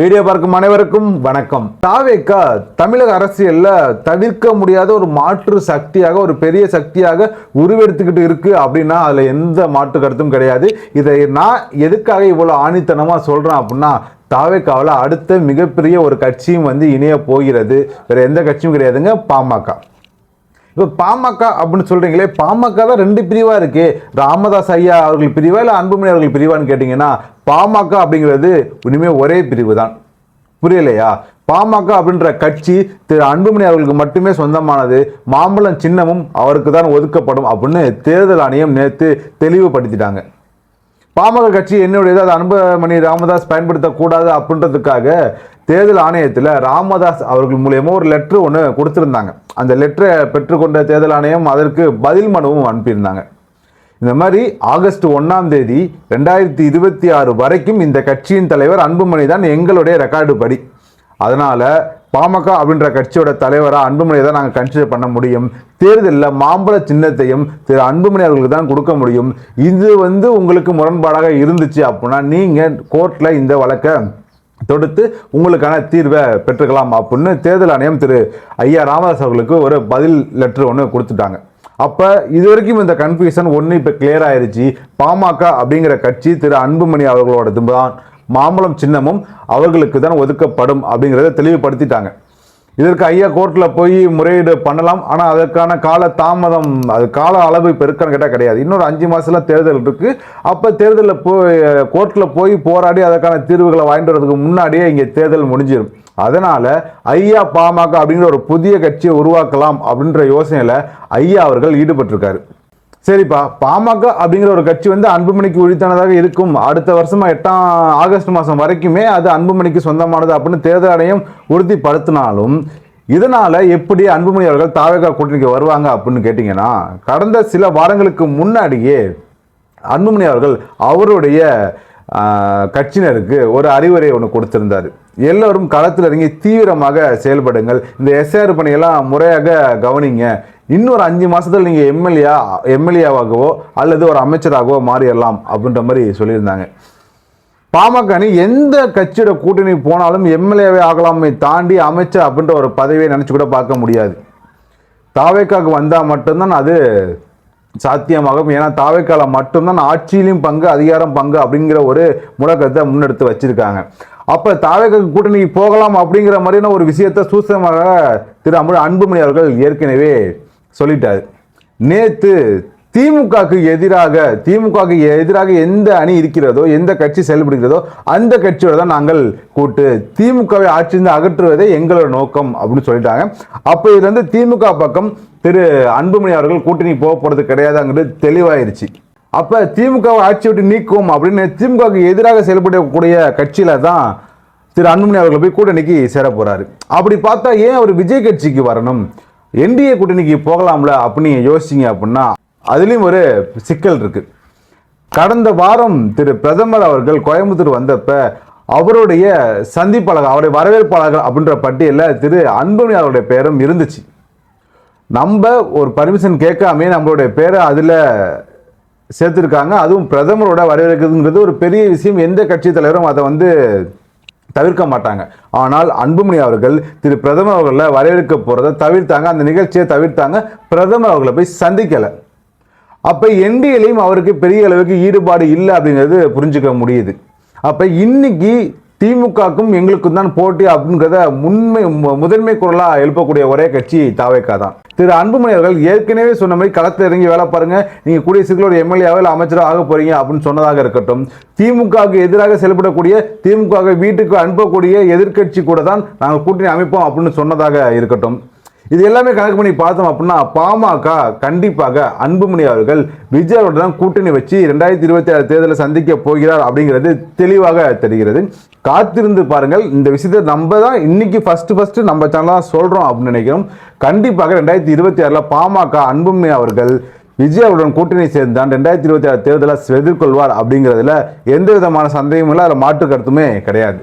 Video பார்க்கும் அனைவருக்கும் வணக்கம். தாவேக்கா தமிழக அரசியல்ல தவிர்க்க முடியாத ஒரு மாற்று சக்தியாக ஒரு பெரிய சக்தியாக உருவெடுத்துக்கிட்டு இருக்கு அப்படின்னா அதுல எந்த மாற்று கருத்தும் கிடையாது. இதை நான் எதுக்காக இவ்வளவு ஆணித்தனமா சொல்றேன் அப்படின்னா தாவேக்காவில் அடுத்த மிகப்பெரிய ஒரு கட்சியும் வந்து இணைய போகிறது. வேற எந்த கட்சியும் கிடையாதுங்க பாமக. இப்போ பாமக அப்படின்னு சொல்கிறீங்களே பாமக தான் ரெண்டு பிரிவாக இருக்குது ராமதாஸ் ஐயா அவர்கள் பிரிவா இல்லை அன்புமணி அவர்கள் பிரிவான்னு கேட்டிங்கன்னா பாமக அப்படிங்கிறது இனிமேல் ஒரே பிரிவு தான். புரியலையா? பாமக அப்படின்ற கட்சி திரு அன்புமணி அவர்களுக்கு மட்டுமே சொந்தமானது. மாம்பழம் சின்னமும் அவருக்கு தான் ஒதுக்கப்படும் அப்படின்னு தேர்தல் ஆணையம் நேற்று தெளிவுபடுத்திட்டாங்க. பாமக கட்சி என்னுடையது அது அன்புமணி ராமதாஸ் பயன்படுத்தக்கூடாது அப்படின்றதுக்காக தேர்தல் ஆணையத்தில் ராமதாஸ் அவர்கள் மூலியமாக ஒரு லெட்ரு ஒன்று கொடுத்துருந்தாங்க. அந்த லெட்டரை பெற்றுக்கொண்ட தேர்தல் ஆணையம் அதற்கு பதில் மனுவும் அனுப்பியிருந்தாங்க. இந்த மாதிரி ஆகஸ்ட் ஒன்றாம் தேதி ரெண்டாயிரத்தி இருபத்தி ஆறு வரைக்கும் இந்த கட்சியின் தலைவர் அன்புமணி தான் எங்களுடைய ரெக்கார்டு படி. அதனால் பாமக அப்படின்ற கட்சியோட தலைவராக அன்புமணியை தான் நாங்கள் கன்சிடர் பண்ண முடியும். தேர்தலில் மாம்பழ சின்னத்தையும் திரு அன்புமணி அவர்களுக்கு தான் கொடுக்க முடியும். இது வந்து உங்களுக்கு முரண்பாடாக இருந்துச்சு அப்படின்னா நீங்கள் கோர்ட்டில் இந்த வழக்கை தொடுத்து உங்களுக்கான தீர்வை பெற்றுக்கலாம் அப்படின்னு தேர்தல் ஆணையம் திரு ஐயா ராமதாஸ் அவர்களுக்கு ஒரு பதில் லெட்ரு ஒன்று கொடுத்துட்டாங்க. அப்போ இது வரைக்கும் இந்த கன்ஃபியூஷன் ஒன்று இப்போ கிளியர் ஆயிடுச்சு பாமக அப்படிங்கிற கட்சி திரு அன்புமணி அவர்களோடது தான் மாம்பழம் சின்னமும் அவர்களுக்கு தான் ஒதுக்கப்படும் அப்படிங்கிறத தெளிவுபடுத்திட்டாங்க. இதற்கு ஐயா கோர்ட்டில் போய் முறையீடு பண்ணலாம். ஆனால் அதற்கான கால தாமதம் அது கால அளவு இப்போ இருக்கான்னு கேட்டால் கிடையாது. இன்னொரு அஞ்சு மாதத்துல தேர்தல் இருக்குது அப்போ தேர்தலில் போய் கோர்ட்டில் போய் போராடி அதற்கான தீர்வுகளை வாங்கிட்டு வரதுக்கு முன்னாடியே இங்கே தேர்தல் முடிஞ்சிடும் அதனால் ஐயா பாமக அப்படிங்கிற ஒரு புதிய கட்சியை உருவாக்கலாம் அப்படின்ற யோசனையில் ஐயா அவர்கள் ஈடுபட்டிருக்காரு. சரிப்பா பாமக அப்படிங்கிற ஒரு கட்சி வந்து அன்புமணிக்கு உரித்தானதாக இருக்கும். அடுத்த வருஷமா எட்டாம் ஆகஸ்ட் மாதம் வரைக்குமே அது அன்புமணிக்கு சொந்தமானது அப்படின்னு தேர்தல் ஆணையம் உறுதிப்படுத்தினாலும் இதனால எப்படி அன்புமணி அவர்கள் தாவேகா கூட்டணிக்கு வருவாங்க அப்படின்னு கேட்டிங்கன்னா கடந்த சில வாரங்களுக்கு முன்னாடியே அன்புமணி அவர்கள் அவருடைய கட்சியினருக்கு ஒரு அறிவுரை ஒன்று கொடுத்திருந்தார். எல்லோரும் களத்தில் இறங்கி தீவிரமாக செயல்படுங்கள். இந்த எஸ்ஆர் பணியெல்லாம் முறையாக கவனிங்க. இன்னொரு அஞ்சு மாதத்தில் நீங்கள் எம்எல்ஏ எம்எல்ஏவாகவோ அல்லது ஒரு அமைச்சராகவோ மாறிடலாம் அப்படின்ற மாதிரி சொல்லியிருந்தாங்க. பாமக அணி எந்த கட்சியோட கூட்டணி போனாலும் எம்எல்ஏவே ஆகலாமை தாண்டி அமைச்சர் அப்படின்ற ஒரு பதவியை நினச்சி கூட பார்க்க முடியாது. தாவேக்காக்கு வந்தால் மட்டும்தான் அது சாத்தியமாகும். ஏன்னா தாவேக்கால மட்டும்தான் ஆட்சியிலும் பங்கு அதிகாரம் பங்கு அப்படிங்கிற ஒரு முழக்கத்தை முன்னெடுத்து வச்சிருக்காங்க. அப்போ தாவேக்காக்கு கூட்டணிக்கு போகலாம் அப்படிங்கிற மாதிரியான ஒரு விஷயத்தை சூசகமாக திரு அமுழ அன்புமணி அவர்கள் ஏற்கனவே சொல்லிட்டார். நேற்று திமுகக்கு எதிராக திமுகக்கு எதிராக எந்த அணி இருக்கிறதோ எந்த கட்சி செயல்படுகிறதோ அந்த கட்சியோட தான் நாங்கள் கூட்டு. திமுகவை ஆட்சியிருந்து அகற்றுவதே எங்களோட நோக்கம் அப்படின்னு சொல்லிட்டாங்க. அப்போ இதுல இருந்து திமுக பக்கம் திரு அன்புமணி அவர்கள் கூட்டணி போக போகிறது கிடையாதுங்கிறது தெளிவாயிருச்சு. அப்போ திமுகவை ஆட்சி விட்டு நீக்கும் அப்படின்னு திமுகவுக்கு எதிராக செயல்படக்கூடிய கட்சியில் தான் திரு அன்புமணி அவர்கள் போய் கூட்டணிக்கு சேர போகிறாரு அப்படி பார்த்தா ஏன் அவர் விஜய் கட்சிக்கு வரணும்? என்டிஏ கூட்டணிக்கு போகலாம்ல அப்படின்னு யோசிச்சிங்க யோசிச்சீங்க அப்படின்னா அதுலேயும் ஒரு சிக்கல் இருக்குது கடந்த வாரம் திரு பிரதமர் அவர்கள் கோயம்புத்தூர் வந்தப்ப அவருடைய சந்திப்பாளர்கள் அவருடைய வரவேற்பாளர்கள் அப்படின்ற பட்டியலில் திரு அன்புமணி அவருடைய பெயரும் இருந்துச்சு. நம்ம ஒரு பர்மிஷன் கேட்காமே நம்மளுடைய பேரை அதில் சேர்த்துருக்காங்க. அதுவும் பிரதமரோட வரவேற்கிறதுங்கிறது ஒரு பெரிய விஷயம். எந்த கட்சி தலைவரும் அதை வந்து தவிர்க்க மாட்டாங்க. ஆனால் அன்புமணி அவர்கள் திரு பிரதமர் அவர்களை வரவேற்க போகிறத தவிர்த்தாங்க. அந்த நிகழ்ச்சியை தவிர்த்தாங்க. பிரதமர் அவர்களை போய் சந்திக்கலை. அப்போ என்டிஏலையும் அவருக்கு பெரிய அளவுக்கு ஈடுபாடு இல்லை அப்படிங்கிறது புரிஞ்சுக்க முடியுது. அப்போ இன்னைக்கு திமுகக்கும் எங்களுக்கும் தான் போட்டி அப்படிங்கிறத முன்மை மு- முதன்மை குரலாக எழுப்பக்கூடிய ஒரே கட்சி தாவேக்கா தான். திரு அன்புமணி அவர்கள் ஏற்கனவே சொன்ன மாதிரி களத்தில் இறங்கி வேலை பாருங்க. நீங்கள் கூடிய சீக்கிரம் ஒரு எம்எல்ஏவோ இல்லை ஆக போறீங்க அப்படின்னு சொன்னதாக இருக்கட்டும். திமுகவுக்கு எதிராக செயல்படக்கூடிய திமுக வீட்டுக்கு அனுப்பக்கூடிய எதிர்க்கட்சி கூட தான் நாங்கள் கூட்டணி அமைப்போம் அப்படின்னு சொன்னதாக இருக்கட்டும். இது எல்லாமே கணக்கு பண்ணி பார்த்தோம் அப்படின்னா பாமக கண்டிப்பாக அன்புமணி அவர்கள் விஜயோட தான் கூட்டணி வச்சு ரெண்டாயிரத்தி இருபத்தி ஆறு தேர்தலை சந்திக்க போகிறார் அப்படிங்கிறது தெளிவாக தெரிகிறது. காத்திருந்து பாருங்கள் இந்த விஷயத்தை நம்ம தான் இன்னைக்கு ஃபர்ஸ்ட் ஃபர்ஸ்ட் நம்ம சேனலாக சொல்கிறோம் அப்படின்னு நினைக்கிறோம். கண்டிப்பாக ரெண்டாயிரத்தி இருபத்தி ஆறில் பாமக அன்புமணி அவர்கள் விஜயாவுடன் கூட்டணி சேர்ந்தான் ரெண்டாயிரத்தி இருபத்தி ஆறு தேர்தலை எதிர்கொள்வார் அப்படிங்கிறதுல எந்த விதமான சந்தேகமும் இல்லை அதில் மாற்று கருத்துமே கிடையாது.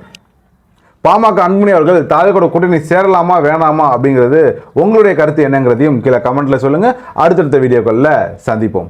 பாமக அன்புமணி அவர்கள் தாலுக்கோட கூட்டணி சேரலாமா வேணாமா அப்படிங்கிறது உங்களுடைய கருத்து என்னங்கிறதையும் கீழே கமெண்ட்டில் சொல்லுங்கள் அடுத்தடுத்த வீடியோக்களில் சந்திப்போம்.